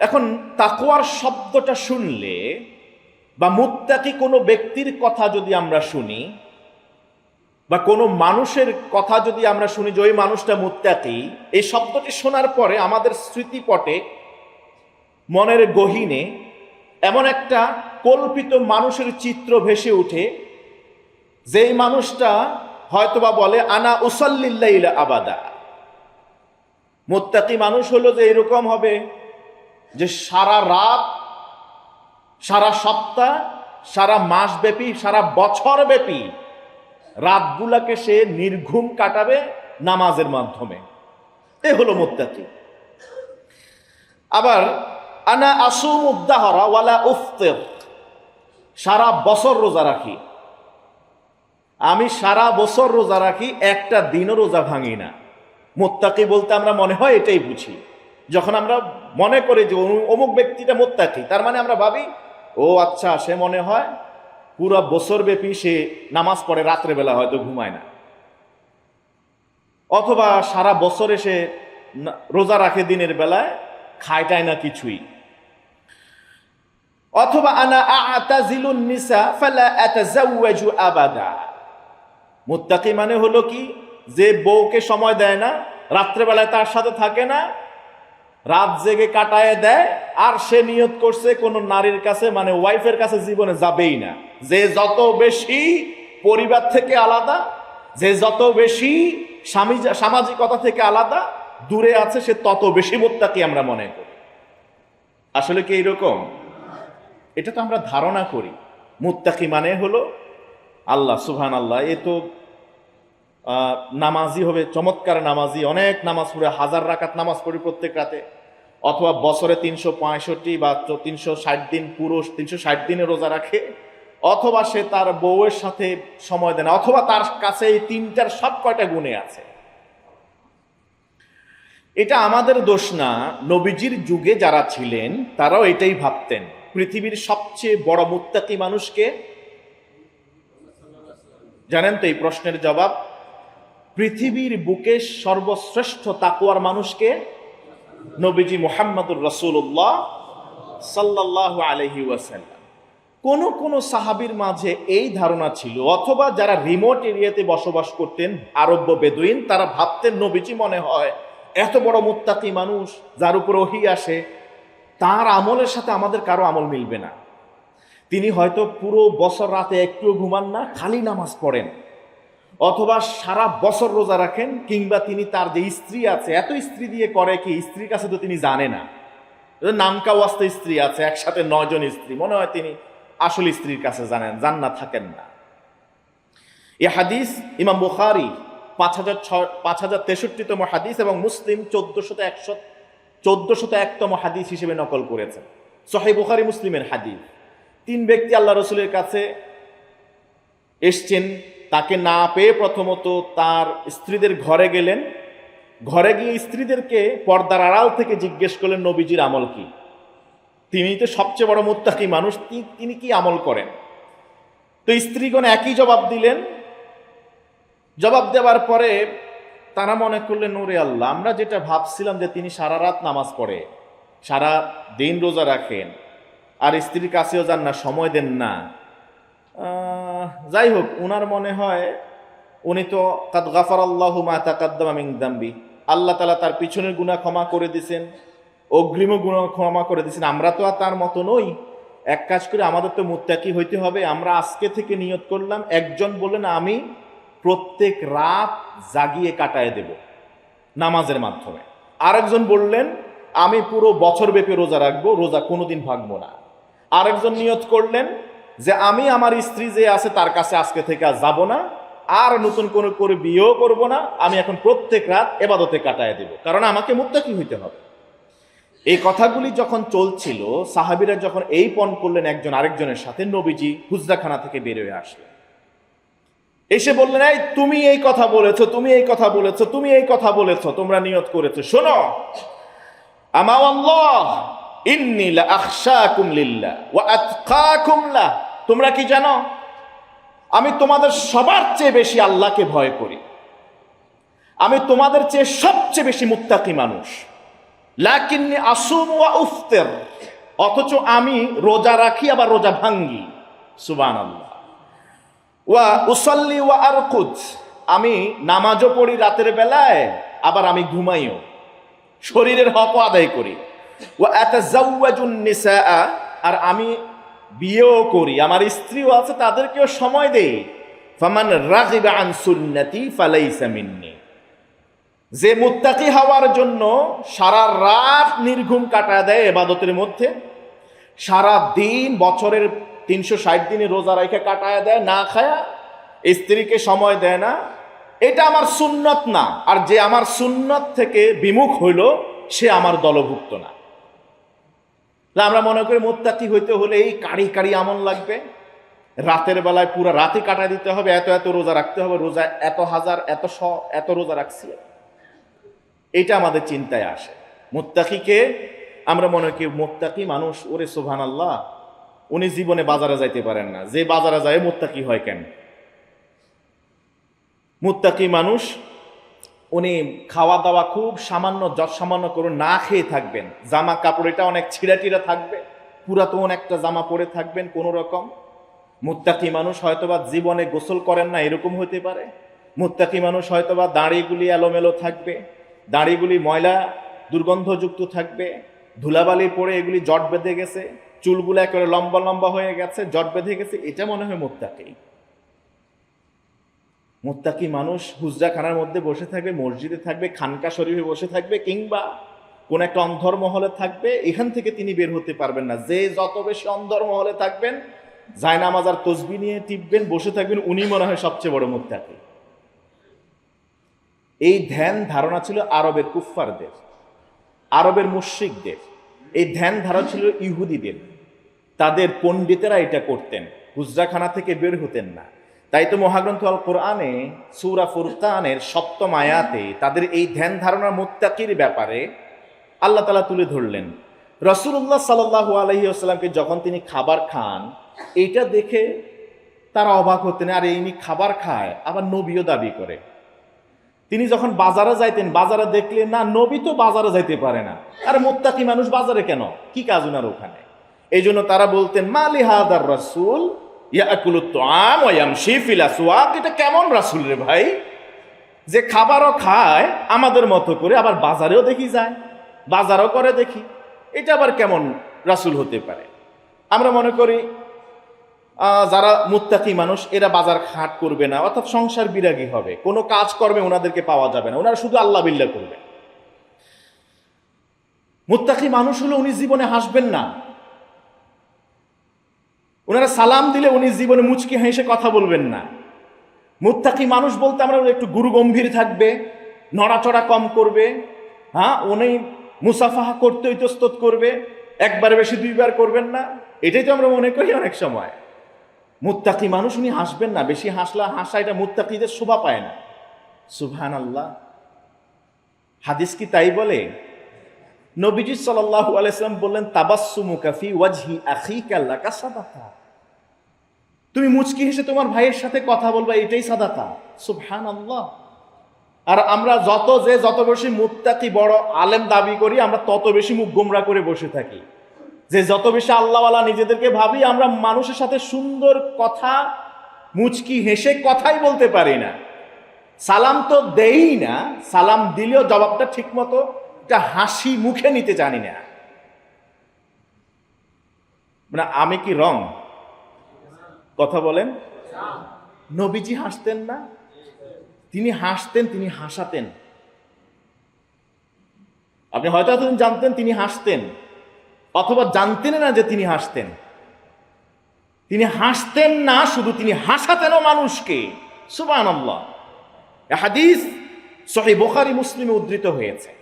এখন তাকোয়ার শব্দটা শুনলে বা মুত্তাকি কোনো ব্যক্তির কথা যদি আমরা শুনি, বা কোনো মানুষের কথা যদি আমরা শুনি যে ওই মানুষটা মুত্তাকি, এই শব্দটি শোনার পরে আমাদের স্মৃতিপটে, মনের গহীনে এমন একটা কল্পিত মানুষের চিত্র ভেসে উঠে, যেই মানুষটা হয়তোবা বলে, আনা উসাল্লিল্লাইলা আবাদা। মোত্তাকি মানুষ হলো যে এরকম হবে যে সারা রাত, সারা সপ্তাহ, সারা মাস ব্যাপী সারা বছর ব্যাপী রাতগুলাকে সে নির্ঘুম কাটাবে নামাজের মাধ্যমে। এ হলো মোত্তাকি। আবার, আনা আসুম উদ্দাহরা ওয়ালা উফতের। সারা বছর রোজা রাখি। আমি সারা বছর রোজা রাখি, একটা দিনও রোজা ভাঙি না। মোত্তাকি বলতে আমরা মনে হয় এটাই বুঝি। যখন আমরা মনে করি যে অমুক ব্যক্তিটা মোত্তাকি, তার মানে আমরা ভাবি, ও আচ্ছা সে মনে হয় পুরো বছর ব্যাপী সে নামাজ পড়ে রাত্রেবেলা হয়তো ঘুমায় না। অথবা সারা বছরে সে রোজা রাখে দিনের বেলায়, খায়টায় না কিছুই। অথবা আনা আতাজিলুন নিসা ফালা আতাজাওয়াজু আবাদা। মুত্তাকি মানে হলো কি? যে বউকে সময় দেয় না রাত্রেবেলায় তার সাথে থাকে না রাত জেগে কাটায় দেয়, আর সে নিয়ত করছে কোন নারীর কাছে মানে ওয়াইফের কাছে জীবনে যাবেই না। যে যত বেশি পরিবার থেকে আলাদা, যে যত বেশি স্বামী, সামাজিকতা থেকে আলাদা, দূরে আছে সে তত বেশি মোত্তাকি আমরা মনে করি। আসলে কি এইরকম? এটা তো আমরা ধারণা করি। মুত্তাকি মানে হলো আল্লাহ সুহান আল্লাহ এ তো নামাজি হবে, চমৎকার নামাজি, অনেক নামাজ পড়ে, হাজার রাকাত নামাজ পড়ি প্রত্যেক রাতে। অথবা বছরে তিনশো পঁয়ষট্টি বা তিনশো ষাট দিন পুরুষ তিনশো ষাট দিনে রোজা রাখে, অথবা সে তার বউয়ের সাথে সময় দেয় না, অথবা তার কাছে এই তিনটার সব কয়টা গুণে আছে। এটা আমাদের দোষ না, নবীজির যুগে যারা ছিলেন, তারাও এটাই ভাবতেন, পৃথিবীর সবচেয়ে বড় মুত্তাকি মানুষকে। জানেন তো এই প্রশ্নের জবাব? পৃথিবীর বুকে সর্বশ্রেষ্ঠ তাকুয়ার মানুষকে নবীজি মোহাম্মদুর রসুল্লাহ সাল্লাহ আলহি ওয়াসাল্লাম। কোন কোন সাহাবির মাঝে এই ধারণা ছিল, অথবা যারা রিমোট এরিয়াতে বসবাস করতেন আরব্য বেদুইন, তারা ভাবতেন নবীজি মনে হয় এত বড় মুত্তাকি মানুষ, যার উপর ওহি আসে, তার আমলের সাথে আমাদের কারও আমল মিলবে না। তিনি হয়তো পুরো বছর রাতে একটুও ঘুমান না, খালি নামাজ পড়েন। অথবা সারা বছর রোজা রাখেন, কিংবা তিনি তার যে স্ত্রী আছে, এত স্ত্রী দিয়ে করে কি, স্ত্রীর কাছে তো তিনি জানে না। নামকা ওয়াস্তে স্ত্রী আছে, একসাথে নয়জন স্ত্রী। মনে হয় তিনি আসল স্ত্রীর কাছে জানেন জান না থাকেন না। এ হাদিস ইমাম বুখারি, পাঁচ হাজার ছয় পাঁচ হাজার তেষট্টিতম হাদিস এবং মুসলিম চোদ্দশত একশো, চোদ্দশত একতম হাদিস হিসেবে নকল করেছেন। সহি বুখারি মুসলিমের হাদিস। তিন ব্যক্তি আল্লাহ রসুলের কাছে এসছেন তাকে না পেয়ে প্রথমত তার স্ত্রীদের ঘরে গেলেন। ঘরে গিয়ে স্ত্রীদেরকে পর্দার আড়াল থেকে জিজ্ঞেস করলেন, নবীজির আমল কি? তিনি তো সবচেয়ে বড় মুত্তাকি মানুষ তিনি কি আমল করেন? তো স্ত্রীগণ একই জবাব দিলেন। জবাব দেওয়ার পরে তারা মনে করলেন, ওরে আল্লাহ, আমরা যেটা ভাবছিলাম যে তিনি সারা রাত নামাজ পড়ে, সারা দিন রোজা রাখেন, আর স্ত্রীর কাছেও যান না, সময় দেন না। যাই হোক, উনার মনে হয় উনি তো কাদ গাফার আল্লাহ মা তাকাদ্দামা মিন দাম্বি। আল্লাহ তালা তার পিছনের গুণা ক্ষমা করে দিছেন, অগ্রিম গুণা ক্ষমা করে দিছেন। আমরা তো আর তার মতো নই। এক কাজ করে, আমাদের তো মুত্তাকি হইতে হবে। আমরা আজকে থেকে নিয়ত করলাম, একজন বললেন, আমি প্রত্যেক রাত জাগিয়ে কাটায় দেব নামাজের মাধ্যমে। আরেকজন বললেন, আমি পুরো বছর ব্যাপী রোজা রাখব, রোজা কোনোদিন ভাঙবো না। আরেকজন নিয়ত করলেন যে আমি আমার স্ত্রী যে আছে তার কাছে আজকে থেকে আর যাব না, আর নতুন কোনো করে বিয়েও করব না, আমি এখন প্রত্যেক রাত এবাদতে কাটায় দেব। কারণ আমাকে মুত্তাকি হইতে হবে। এই কথাগুলি যখন চলছিল, সাহাবিরা যখন এই পণ করলেন একজন আরেকজনের সাথে, নবীজি হুজরাখানা থেকে বের হয়ে আসলেন। এসে বললেন, এই তুমি এই কথা বলেছ, তুমি এই কথা বলেছ, তুমি এই কথা বলেছ, তোমরা নিয়ত করেছ। শোনো, আমা আল্লাহ, ইন্নী লা আখশাকুম লিল্লাহ, ওয়া আতকাকুম লাহ তোমরা কি জানো? আমি তোমাদের সবার চেয়ে বেশি আল্লাহকে ভয় করি। আমি তোমাদের চেয়ে সবচেয়ে বেশি মুত্তাকি মানুষ। আসুম ওয়া অথচ আমি রোজা রাখি, আবার রোজা ভাঙ্গি। সুবান আল্লাহ ওয়া ওয়া আমি নামাজও পড়ি রাতের বেলায়, আবার আমি ঘুমাইও। শরীরের হক আদায় করি। ওয়া আতাজাওয়াজুন নিসা আর আমি বিয়েও করি, আমার স্ত্রীও আছে, তাদেরকেও সময় দেই। ফামান রাগিবা আন সুন্নতি ফালাইসা যে মুত্তাকি হওয়ার জন্য সারা রাত নির্ঘুম কাটা দেয় এবাদতের মধ্যে। সারা দিন বছরের তিনশো ষাট দিনে রোজা রেখে কাটায় দেয়, না খায়া স্ত্রীকে সময় দেয় না। এটা আমার সুন্নত না। আর যে আমার সুন্নত থেকে বিমুখ হইল, সে আমার দলভুক্ত না। তা আমরা মনে করি মোত্তাকি হইতে হলে এই কাড়ি কাড়ি আমল লাগবে। রাতের বেলায় পুরো রাতে কাটায় দিতে হবে, এত এত রোজা রাখতে হবে, রোজা এত হাজার, এত শ, এত রোজা রাখছি। এটা আমাদের চিন্তায় আসে। মোত্তাকিকে আমরা মনে করি মোত্তাকি মানুষ, ওরে সোভান আল্লাহ উনি জীবনে বাজারে যাইতে পারেন না। যে বাজারে যায়, মোত্তাকি হয় কেন? মুত্তাকি মানুষ উনি খাওয়া দাওয়া খুব সামান্য যত সামান্য করে না খেয়ে থাকবেন। জামা কাপড় এটা অনেক ছিঁড়া থাকবে। পুরাতন একটা জামা পরে থাকবেন কোনো রকম মুত্তাকি মানুষ হয়তোবা জীবনে গোসল করেন না, এরকম হতে পারে। মুত্তাকি মানুষ হয়তোবা দাঁড়িগুলি এলোমেলো থাকবে, দাঁড়িগুলি ময়লা দুর্গন্ধযুক্ত থাকবে, ধুলাবালি পরে এগুলি জট বেঁধে গেছে, চুলগুলো একেবারে লম্বা লম্বা হয়ে গেছে, জট বেঁধে গেছে, এটা মনে হয় মুত্তাকি। মুত্তাকি মানুষ হুজরাখানার মধ্যে বসে থাকবে, মসজিদে থাকবে, খানকা শরীফে বসে থাকবে, কিংবা কোন একটা অন্ধর মহলে থাকবে, এখান থেকে তিনি বের হতে পারবেন না। যে যত বেশি অন্ধর মহলে থাকবেন, জায়নামাজ আর তসবি নিয়ে টিপবেন, বসে থাকবেন, উনি মনে হয় সবচেয়ে বড় মুত্তাকি। এই ধ্যান ধারণা ছিল আরবের কুফফারদের, আরবের মুশ্রিকদের। এই ধ্যান ধারণা ছিল ইহুদিদের। তাদের পণ্ডিতেরা এটা করতেন, হুজরাখানা থেকে বের হতেন না। তাই তো মহাগ্রন্থ আল কোরআনে সুরা ফুরকানের সপ্তম আয়াতে তাদের এই ধ্যান ধারণার মোত্তাকির ব্যাপারে আল্লাহ তালা তুলে ধরলেন। রসুল্লাহ সাল্লাহু আলহি আসসালামকে যখন তিনি খাবার খান, এইটা দেখে তারা অবাক হতেন, আর ইনি খাবার খায়, আবার নবীও দাবি করে। তিনি যখন বাজারে যাইতেন, বাজারে দেখলেন, না, নবী তো বাজারে যাইতে পারে না। আর মোত্তাকি মানুষ বাজারে কেন? কি কাজ উনার ওখানে? এই জন্য তারা বলতেন মালি হাদার রাসুল ইয়াকুলুত্তাম ওয়ামশি ফিল আসওয়াক। এটা কেমন রাসুল রে ভাই? যে খাবারও খায়, আমাদের মতো করে আবার বাজারেও দেখি যায়, বাজারও করে দেখি। এটা আবার কেমন রাসুল হতে পারে? আমরা মনে করি যারা মুত্তাকি মানুষ, এরা বাজার খাট করবে না, অর্থাৎ সংসার বিরাগী হবে। কোনো কাজ কর্মে ওনাদেরকে পাওয়া যাবে না, ওনারা শুধু আল্লাহ বিল্লা করবে। মুত্তাকি মানুষ হলে উনি জীবনে হাসবেন না। ওনারা সালাম দিলে উনি জীবনে মুচকি হেসে কথা বলবেন না। মুত্তাকি মানুষ বলতে আমরা একটু গুরু গম্ভীর থাকবে, নড়াচড়া কম করবে হ্যাঁ উনি মুসাফাহা করতে ইতস্তত করবে, একবার বেশি দুইবার করবেন না, এটাই তো আমরা মনে করি অনেক সময়। মুত্তাকি মানুষ উনি হাসবেন না, বেশি হাসলা, হাসা এটা মুত্তাকিদের শোভা পায় না। সুবহান আল্লাহ হাদিস কি তাই বলে? নবীজি সাল্লাল্লাহু আলাইহি সাল্লাম বললেন, তাবাসসুমুকা ফি ওয়াজহি আখিকা লাকা সাদাকা। তুমি মুচকি হেসে তোমার ভাইয়ের সাথে কথা বলবা, এটাই সাদাকা। সুবহানাল্লাহ। আর আমরা যত যে যত বেশি মুত্তাকি বড় আলেম দাবি করি, আমরা তত বেশি মুখ গোমরা করে বসে থাকি। যে যত বেশি আল্লাহওয়ালা নিজেদেরকে ভাবি, আমরা মানুষের সাথে সুন্দর কথা, মুচকি হেসে কথাই বলতে পারি না। সালাম তো দেই না, সালাম দিলেও জবাবটা ঠিক মতো একটা হাসি মুখে নিতে জানি না। মানে আমি কি রং? কথা বলেন। নবীজি হাসতেন না, তিনি হাসতেন, তিনি হাসাতেন। আপনি হয়তো এতদিন জানতেন তিনি হাসতেন, অথবা জানতেন না যে তিনি হাসতেন। তিনি হাসতেন না, শুধু তিনি হাসাতেনও মানুষকে। সুবান হাদিস সহি বোখারি, মুসলিমে উদ্ধৃত হয়েছে।